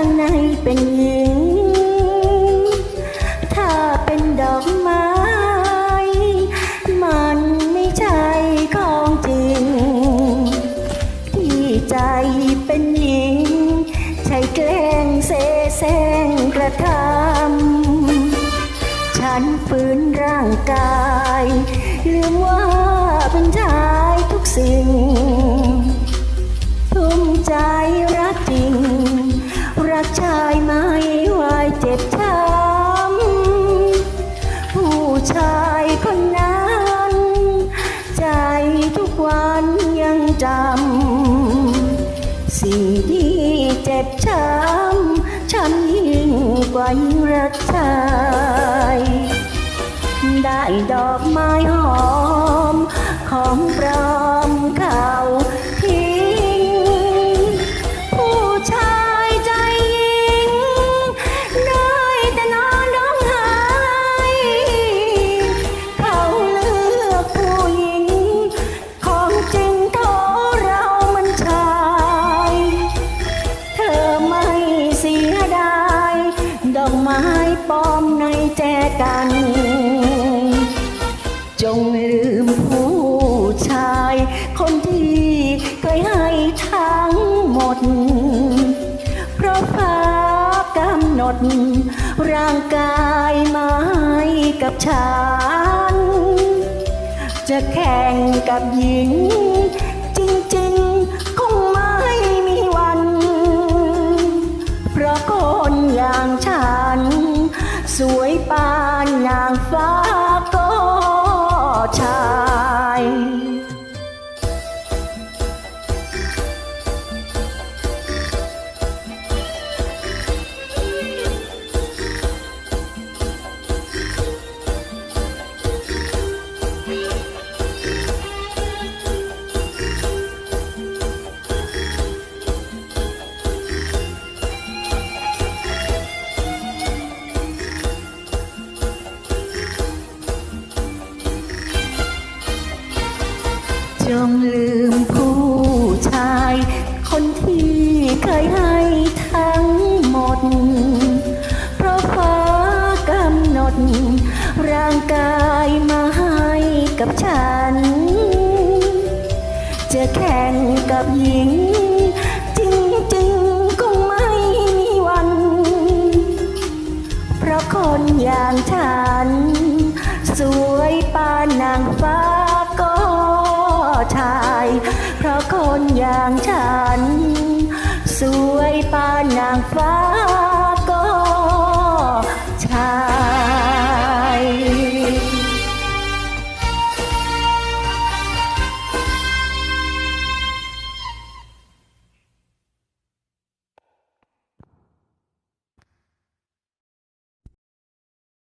างในเป็นหญิง ถ้าเป็นดอกไม้ มันไม่ใช่ของจริง ที่ใจเป็นหญิง ใช้แกล้งเสแสร้งกระทำ ฉันฝืนร่างกายลืมว่าเป็นชายทุกสิ่ง ทุ่มใจ ชายไม่ไหวเจ็บช้ำผู้ชายคนนั้น ใจทุกวันยังจำสิ่งที่เจ็บช้ำช้ำยิ่งกว่ายิ่งรักชายได้ดอกไม้หอมของปลอมเขา ในแจกัน จงลืมผู้ชาย คนที่เคยให้ทั้งหมด เพราะฟ้ากำหนด ร่างกายมาให้กับฉัน จะแข่งกับหญิงางฟ้าก็ชา จงลืมผู้ชาย คนที่เคยให้ทั้งหมด เพราะฟ้ากำหนด ร่างกายมาให้กับฉัน จะแข่งกับหญิง จริงๆคงไม่มีวัน เพราะคนอย่างฉัน สวยปานนางฟ้า นางฟ้า